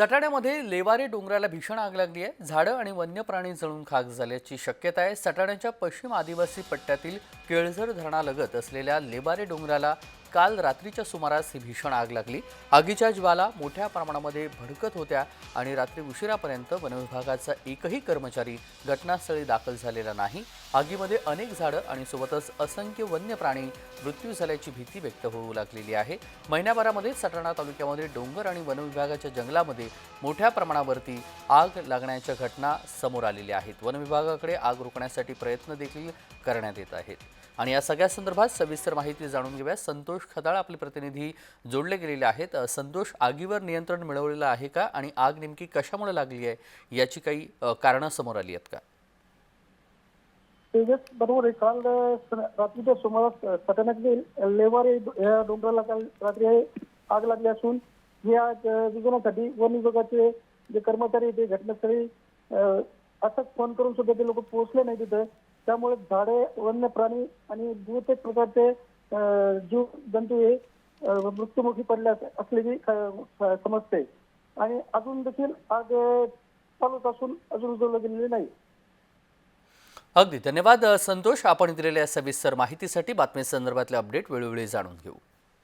सटाण्यामध्ये लेवारे डोंगराला भीषण आग लागली आहे. झाडं आणि वन्य प्राणी जळून खाक झाल्याची शक्यता आहे. सटाण्याच्या पश्चिम आदिवासी पट्ट्यातील केळझर धरणालगत असलेल्या लेवारे डोंगराला काल रात्रीच्या सुमारास ही भीषण आग लागली. आगीच्या ज्वाला मोठ्या प्रमाणामध्ये भडकत होत्या आणि रात्री उशिरापर्यंत वनविभागाचा एकही कर्मचारी घटनास्थळी दाखल झालेला नाही. आगीमध्ये अनेक झाडं आणि सोबतच असंख्य वन्य प्राणी मृत्यू झाल्याची भीती व्यक्त होऊ लागलेली आहे. महिन्याभरामध्ये सटाणा तालुक्यामध्ये डोंगर आणि वनविभागाच्या जंगलामध्ये मोठ्या प्रमाणावरती आग लागण्याच्या घटना समोर आलेल्या आहेत. वनविभागाकडे आग रोखण्यासाठी प्रयत्न देखील करण्यात येत आहेत. आणि या सगळ्या संदर्भात सविस्तर माहिती जाणून घेऊया संतोष खदाळ आपले प्रतिनिधी जोडले गेलेले आहेत. संतोष आगीवर नियंत्रण मिळवलेलं आहे का? आणि आग नेमकी कशामुळे लागली आहे? याची काही कारणं समोर आली आहेत का? तेजस बरोबर आहे. काल रात्रीच्या सुमारास अ, लेवार लेवारे या डोंगराला काल रात्री आग लागली असून ही आग वन विभागाचे जे कर्मचारी ते घटनास्थळी अ, फोन करून सुद्धा ते लोक पोहोचले नाही तिथं. त्यामुळे झाडे वन्य प्राणी आणि बहुतेक प्रकारचे जीव जंतू हे मृत्युमुखी पडले असल्याची समजते. आणि अजून देखील आग चालूच असून अजून उजवलं गेलेली नाही. अगदी. धन्यवाद संतोष. आपण दिलेल्या सविस्तर माहितीसाठी बातमी संदर्भातले अपडेट वेळोवेळी जाणून घेऊ.